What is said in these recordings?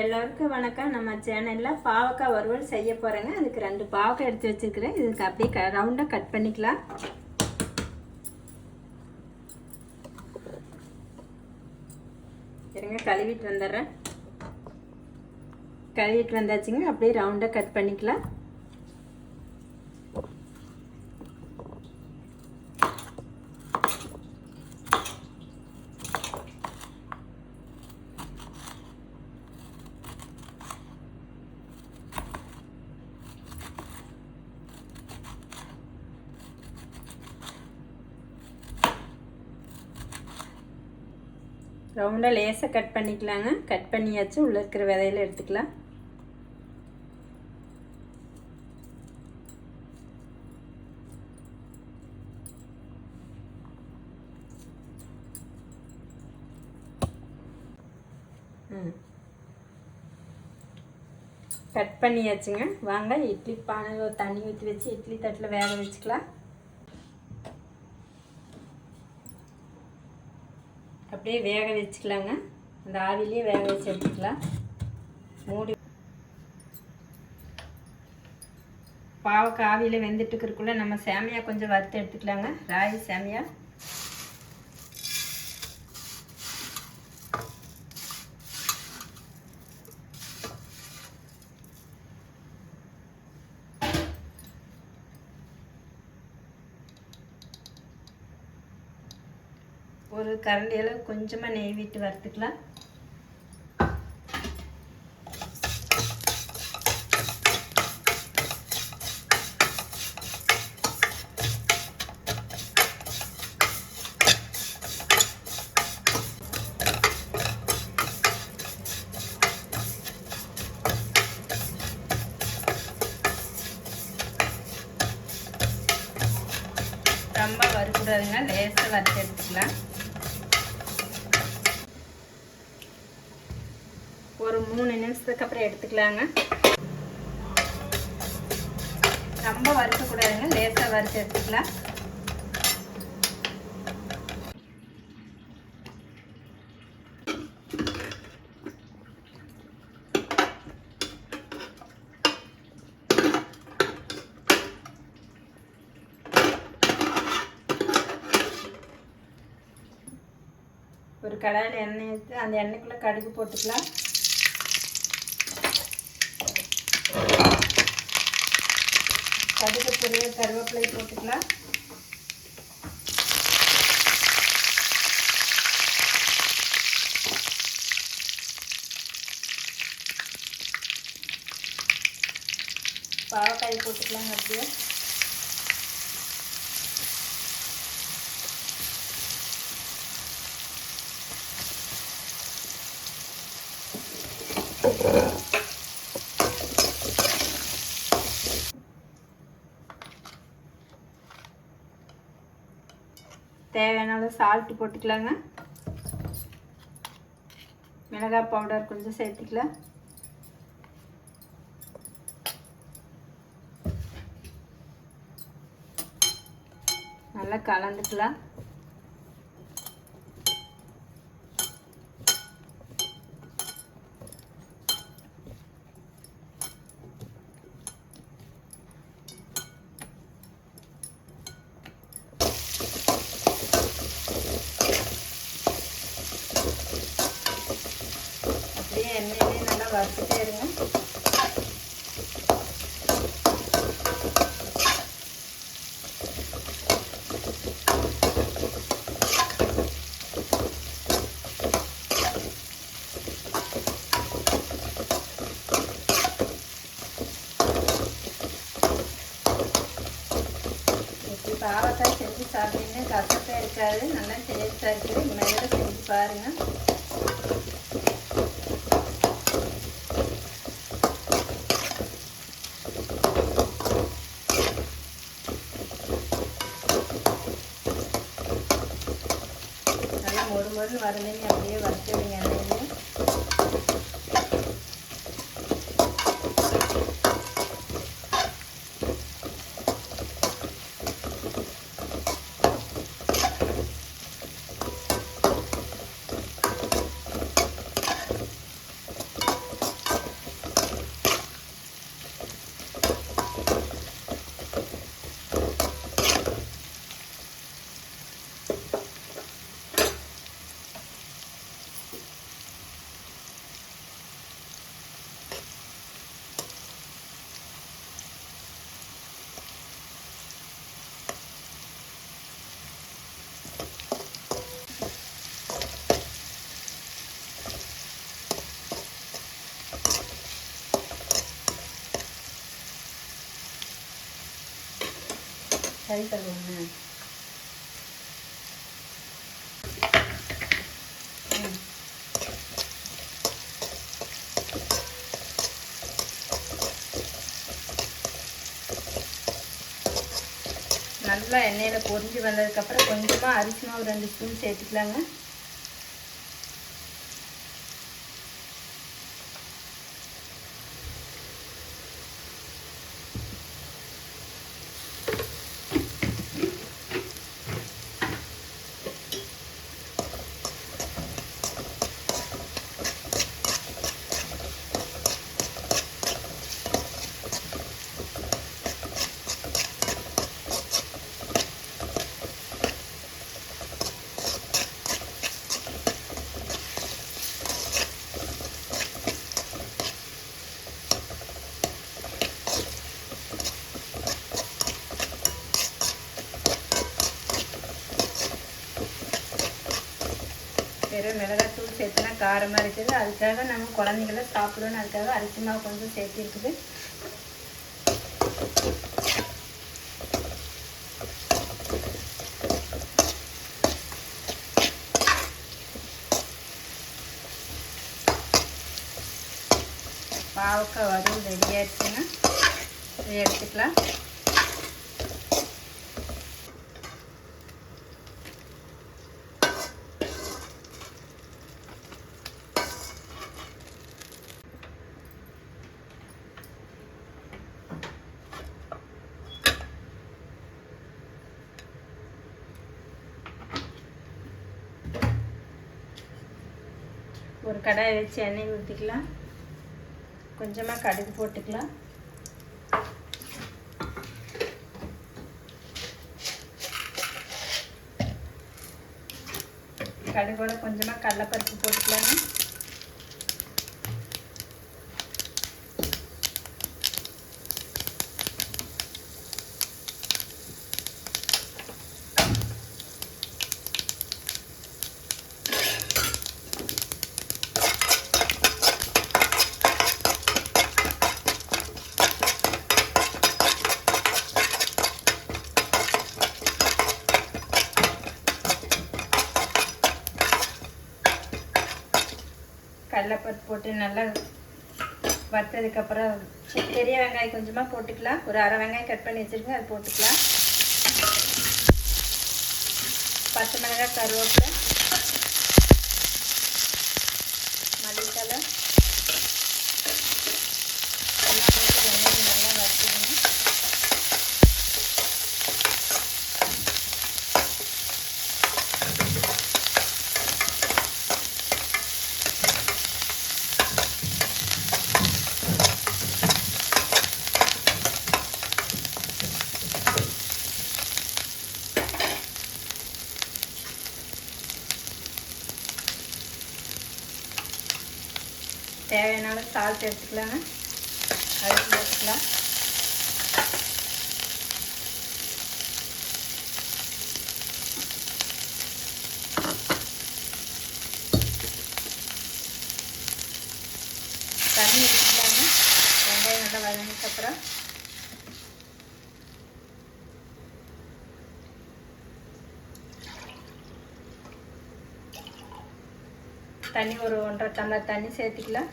எல்லோருக்கும் வணக்கம். நம்ம சேனலில் பாவக்காய் வறுவல் செய்ய போகிறேங்க அதுக்கு ரெண்டு பாவக்காய் எடுத்து வச்சுருக்கிறேன். இதுக்கு அப்படியே க ரவுண்டாக கட் பண்ணிக்கலாம். இருங்க கழுவிட்டு வந்துடுறேன். கழுவிட்டு வந்தாச்சுங்க. அப்படியே ரவுண்டாக கட் பண்ணிக்கலாம். ரவுண்டாக லேசாக கட் பண்ணிக்கலாங்க. கட் பண்ணியாச்சு. உள்ளே இருக்கிற விதையில எடுத்துக்கலாம். ம். கட் பண்ணியாச்சுங்க. வாங்க இட்லி பானை தண்ணி ஊற்றி வச்சு இட்லி தட்டில் வேக வச்சுக்கலாம். அப்படியே வேக வச்சுக்கலாங்க. அந்த ஆவிலேயே வேக வச்சு எடுத்துக்கலாம். மூடி பாவக்காய் ஆவியில் வெந்துட்டு நம்ம சேமியா கொஞ்சம் வறுத்து எடுத்துக்கலாங்க. ராகி சேமியா. ஒரு கரண்டி அளவு கொஞ்சமாக நெய் விட்டு வறுத்துக்கலாம். ரொம்ப வறுக்கூடாதுங்க லேசாக வறுத்து எடுத்துக்கலாம். மூணு நிமிஷத்துக்கு அப்புறம் எடுத்துக்கலாங்க. ரொம்ப வறுக்கக்கூடாதுங்க லேசாக வறுத்து எடுத்துக்கலாம். ஒரு கடாயில் எண்ணெய் எடுத்து அந்த எண்ணெய்க்குள்ளே கடுகு போட்டுக்கலாம். கடுகு பொரிய கருவேப்பிலை போட்டுக்கலாம் பாவக்காய் போட்டுக்கலாங்க அப்படியே Yeah. சால்ட்டு போட்டுக்கலாங்க. மிளகாய் பவுடர் கொஞ்சம் சேர்த்துக்கலாம். நல்லா கலந்துக்கலாம் அப்படியே எண்ணெயிலே நல்லா வறுத்துட்டே இருங்க. இப்படி பாவக்காய் செஞ்சு சாப்பிட்டீங்கன்னா கசப்பே இருக்காது. நல்லா டேஸ்ட்டாக இருக்குது. இனிமேல் செஞ்சு பாருங்கள் நல்லா மொறு மொறுன்னு வரலைங்க அப்படியே வறுத்துடுங்க எண்ணெயிலே கை கழுவுங்க நல்லா எண்ணெயில் பொரிஞ்சு வந்ததுக்கப்புறம் கொஞ்சமாக அரிசி மாவு ரெண்டு ஸ்பூன் சேர்த்துக்கலாங்க. வெறும் மிளகாத்தூள் சேர்த்துனா காரமாக இருக்குது. அதுக்காக நம்ம குழந்தைங்கள சாப்பிடணும். அதுக்காக அரிசி மாவு கொஞ்சம் சேர்த்திருக்குது பாவக்காய் வறுவல் ரெடியாகிடுச்சுன்னா எடுத்துக்கலாம். கடாயை வச்சு எண்ணெய் ஊற்றிக்கலாம் கொஞ்சமாக கடுகு போட்டுக்கலாம் கடுகோட கொஞ்சமாக கடலைப்பருப்பு போட்டுக்கலாங்க போட்டு நல்லா வறுத்ததுக்கப்புறம் பெரிய வெங்காயம் கொஞ்சமாக போட்டுக்கலாம். ஒரு அரை வெங்காயம் கட் பண்ணி வச்சுருங்க அது போட்டுக்கலாம். பச்சை மிளகாய் கருவேப்பிலை மல்லித்தலை எல்லாம் போட்டு வெங்காயம் நல்லா வறுத்துக்கணும் தேவையான அளவு சால்ட் எடுத்துக்கலாங்க. அரிசி தண்ணி எடுத்துக்கலாங்க. வெங்காயம் நல்லா வதங்கினதுக்கப்புறம் தண்ணி ஒரு ஒன்றரை டம்ளர் தண்ணி சேர்த்துக்கலாம்.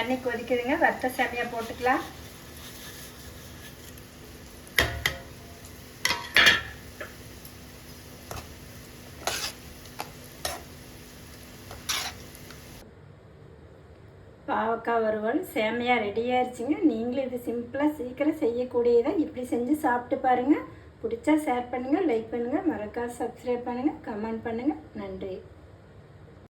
தண்ணி கொதிக்குதுங்க. வத்த சேமியா போட்டுக்கலாம். பாவக்காய் வறுவல் சேமையாக ரெடி ஆயிடுச்சுங்க நீங்களும் இது சிம்பிளாக சீக்கிரம் செய்யக்கூடியதை இப்படி செஞ்சு சாப்பிட்டு பாருங்கள் பிடிச்சா ஷேர் பண்ணுங்கள் லைக் பண்ணுங்கள் மறக்காம சப்ஸ்கிரைப் பண்ணுங்கள் கமெண்ட் பண்ணுங்கள் நன்றி.